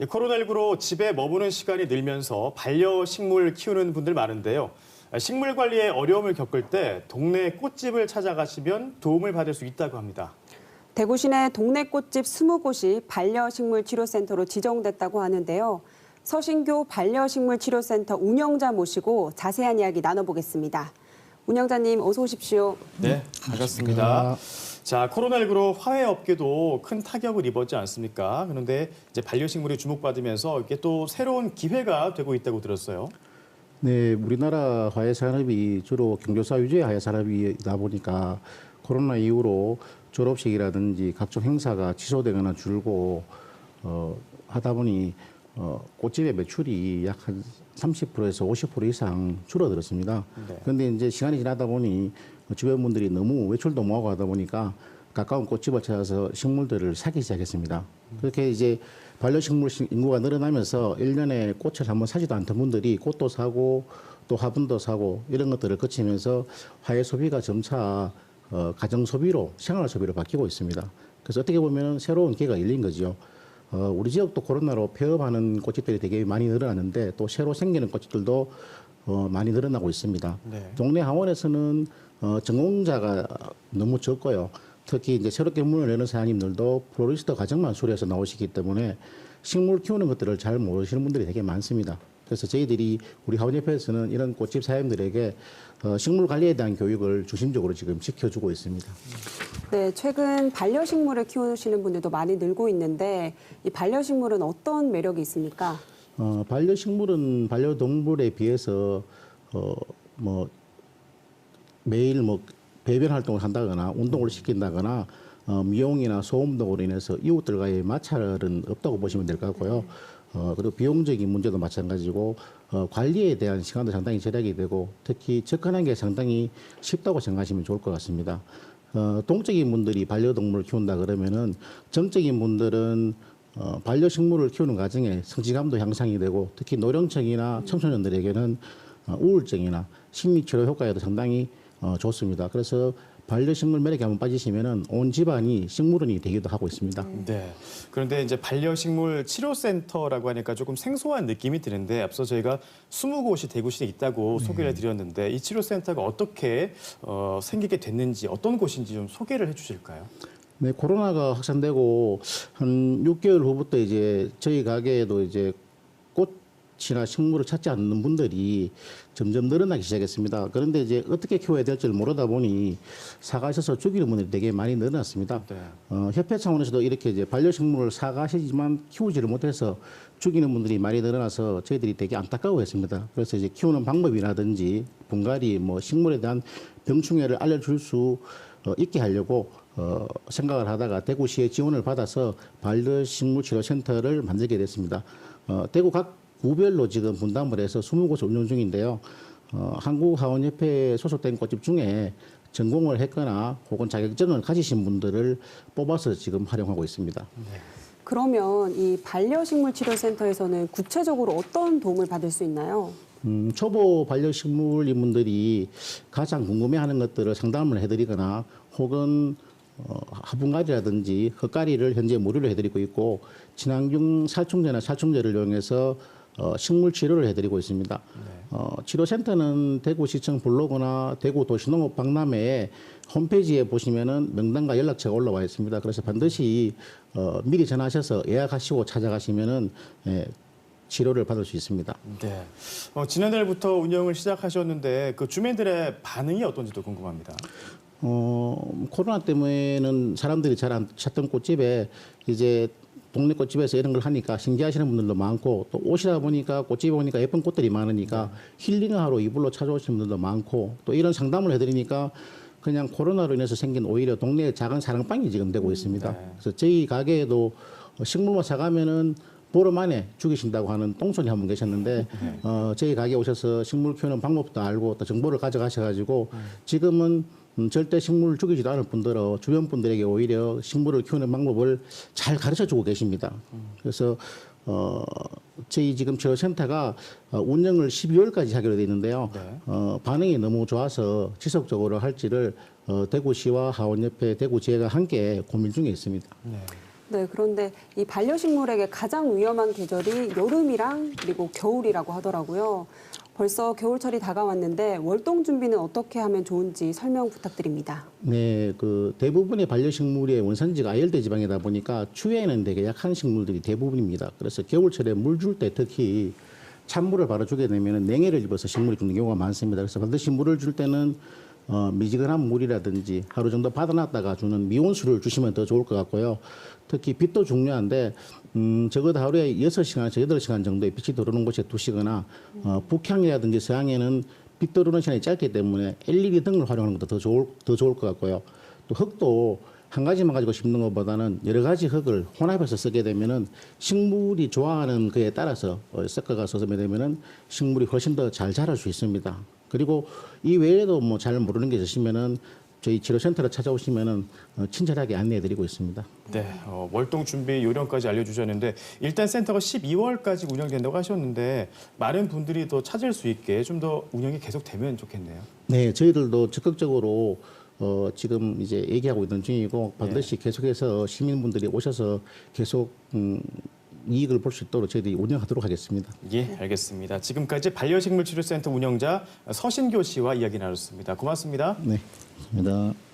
예, 코로나19로 집에 머무는 시간이 늘면서 반려식물 키우는 분들 많은데요. 아, 식물 관리에 어려움을 겪을 때 동네 꽃집을 찾아가시면 도움을 받을 수 있다고 합니다. 대구 시내 동네 꽃집 20곳이 반려식물 치료센터로 지정됐다고 하는데요. 서신교 반려식물 치료센터 운영자 모시고 자세한 이야기 나눠보겠습니다. 운영자님 어서 오십시오. 네, 반갑습니다. 자, 코로나19로 화훼 업계도 큰 타격을 입었지 않습니까? 그런데 이제 반려식물이 주목받으면서 이게 또 새로운 기회가 되고 있다고 들었어요. 네, 우리나라 화훼 산업이 주로 경조사 위주의 화훼 산업이다 보니까 코로나 이후로 졸업식이라든지 각종 행사가 취소되거나 줄고 어, 하다 보니 어, 꽃집의 매출이 약 한 30%에서 50% 이상 줄어들었습니다. 네. 그런데 이제 시간이 지나다 보니 주변 분들이 너무 외출도 못하고 하다 보니까 가까운 꽃집을 찾아서 식물들을 사기 시작했습니다. 그렇게 이제 반려식물 시- 인구가 늘어나면서 일년에 꽃을 한번 사지도 않던 분들이 꽃도 사고 또 화분도 사고 이런 것들을 거치면서 화훼 소비가 점차 어, 가정 소비로 생활 소비로 바뀌고 있습니다. 그래서 어떻게 보면 새로운 기회가 열린 거죠. 어, 우리 지역도 코로나로 폐업하는 꽃집들이 되게 많이 늘어났는데 또 새로 생기는 꽃집들도 어, 많이 늘어나고 있습니다. 네. 동네 하원에서는 어, 전공자가 너무 적고요. 특히 이제 새롭게 문을 여는 사장님들도 플로리스트 과정만 수료해서 나오시기 때문에 식물 키우는 것들을 잘 모르시는 분들이 되게 많습니다. 그래서 저희들이 우리 하원협회에서는 이런 꽃집 사장님들에게 어, 식물 관리에 대한 교육을 중심적으로 지금 지켜주고 있습니다. 네, 최근 반려식물을 키우시는 분들도 많이 늘고 있는데 이 반려식물은 어떤 매력이 있습니까? 어, 반려식물은 반려동물에 비해서 어, 뭐 매일 뭐 배변 활동을 한다거나 운동을 시킨다거나 어, 미용이나 소음 등으로 인해서 이웃들과의 마찰은 없다고 보시면 될 것 같고요. 어, 그리고 비용적인 문제도 마찬가지고 어, 관리에 대한 시간도 상당히 절약이 되고 특히 접근하는 게 상당히 쉽다고 생각하시면 좋을 것 같습니다. 어, 동적인 분들이 반려동물을 키운다 그러면은 정적인 분들은 어, 반려식물을 키우는 과정에 성취감도 향상이 되고 특히 노령층이나 청소년들에게는 어, 우울증이나 심리치료 효과에도 상당히 어, 좋습니다. 그래서 반려식물 매력에 한번 빠지시면은 온 집안이 식물원이 되기도 하고 있습니다. 네. 그런데 이제 반려식물 치료센터라고 하니까 조금 생소한 느낌이 드는데 앞서 저희가 20곳이 대구시에 있다고 소개를 드렸는데 이 치료센터가 어떻게 어, 생기게 됐는지 어떤 곳인지 좀 소개를 해주실까요? 네, 코로나가 확산되고 한 6개월 후부터 이제 저희 가게에도 이제 꽃이나 식물을 찾지 않는 분들이 점점 늘어나기 시작했습니다. 그런데 이제 어떻게 키워야 될지 를 모르다 보니 사가셔서 죽이는 분들이 되게 많이 늘어났습니다. 네. 어, 협회 차원에서도 이렇게 이제 반려식물을 사가시지만 키우지를 못해서 죽이는 분들이 많이 늘어나서 저희들이 되게 안타까워했습니다. 그래서 이제 키우는 방법이라든지 분갈이 뭐 식물에 대한 병충해를 알려줄 수 어, 있게 하려고 어, 생각을 하다가 대구시의 지원을 받아서 반려식물 치료센터를 만들게 됐습니다. 어, 대구 각 구별로 지금 분담을 해서 20곳을 운영 중인데요. 어, 한국하원협회에 소속된 꽃집 중에 전공을 했거나 혹은 자격증을 가지신 분들을 뽑아서 지금 활용하고 있습니다. 그러면 이 반려식물 치료센터에서는 구체적으로 어떤 도움을 받을 수 있나요? 음, 초보 반려식물인 분들이 가장 궁금해하는 것들을 상담을 해드리거나 혹은 어, 화분갈이라든지 흙갈이를 현재 무료로 해드리고 있고 친환경 살충제나 살충제를 이용해서 어, 식물 치료를 해드리고 있습니다. 어, 치료센터는 대구시청 블로그나 대구 도시농업 박람회에 홈페이지에 보시면은 명단과 연락처가 올라와 있습니다. 그래서 반드시 어, 미리 전화하셔서 예약하시고 찾아가시면은 예, 치료를 받을 수 있습니다. 네. 어, 지난달부터 운영을 시작하셨는데 그 주민들의 반응이 어떤지도 궁금합니다. 어, 코로나 때문에는 사람들이 잘 안 찾던 꽃집에 이제 동네 꽃집에서 이런 걸 하니까 신기하시는 분들도 많고 또 오시다 보니까 꽃집에 오니까 예쁜 꽃들이 많으니까 힐링하러 이불로 찾아오시는 분들도 많고 또 이런 상담을 해드리니까 그냥 코로나로 인해서 생긴 오히려 동네의 작은 사랑방이 지금 되고 있습니다. 네. 그래서 저희 가게에도 식물만 사가면은 보름 만에 죽이신다고 하는 똥손이 한 분 계셨는데 어, 저희 가게 오셔서 식물 키우는 방법도 알고 또 정보를 가져가셔가지고 지금은 음, 절대 식물을 죽이지도 않을 뿐더러 주변 분들에게 오히려 식물을 키우는 방법을 잘 가르쳐 주고 계십니다. 그래서 어, 저희 지금 치료센터가 어, 운영을 12월까지 하기로 되어 있는데요. 네. 어, 반응이 너무 좋아서 지속적으로 할지를 어, 대구시와 하원협회, 대구지회가 함께 고민 중에 있습니다. 네. 네, 그런데 이 반려식물에게 가장 위험한 계절이 여름이랑 그리고 겨울이라고 하더라고요. 벌써 겨울철이 다가왔는데 월동 준비는 어떻게 하면 좋은지 설명 부탁드립니다. 네, 그 대부분의 반려식물의 원산지가 아열대 지방이다 보니까 추위에는 되게 약한 식물들이 대부분입니다. 그래서 겨울철에 물 줄 때 특히 찬물을 바로 주게 되면 냉해를 입어서 식물이 죽는 경우가 많습니다. 그래서 반드시 물을 줄 때는 어, 미지근한 물이라든지 하루 정도 받아놨다가 주는 미온수를 주시면 더 좋을 것 같고요. 특히 빛도 중요한데 음, 적어도 하루에 6시간에서 8시간 정도의 빛이 들어오는 곳에 두시거나 어, 북향이라든지 서양에는 빛 들어오는 시간이 짧기 때문에 LED 등을 활용하는 것도 더 좋을, 더 좋을 것 같고요. 또 흙도 한 가지만 가지고 심는 것보다는 여러 가지 흙을 혼합해서 쓰게 되면은 식물이 좋아하는 그에 따라서 어, 섞어가서 쓰게 되면은 식물이 훨씬 더 잘 자랄 수 있습니다. 그리고 이 외에도 뭐 잘 모르는 게 있으시면은 저희 치료센터로 찾아오시면은 어, 친절하게 안내해드리고 있습니다. 네, 어, 월동 준비 요령까지 알려주셨는데 일단 센터가 12월까지 운영된다고 하셨는데 많은 분들이 더 찾을 수 있게 좀 더 운영이 계속되면 좋겠네요. 네, 저희들도 적극적으로 어, 지금 이제 얘기하고 있는 중이고 반드시 계속해서 시민분들이 오셔서 계속 음, 이익을 볼 수 있도록 저희들이 운영하도록 하겠습니다. 예, 알겠습니다. 지금까지 반려식물 치료센터 운영자 서신교 씨와 이야기 나눴습니다. 고맙습니다. 네, 감사합니다.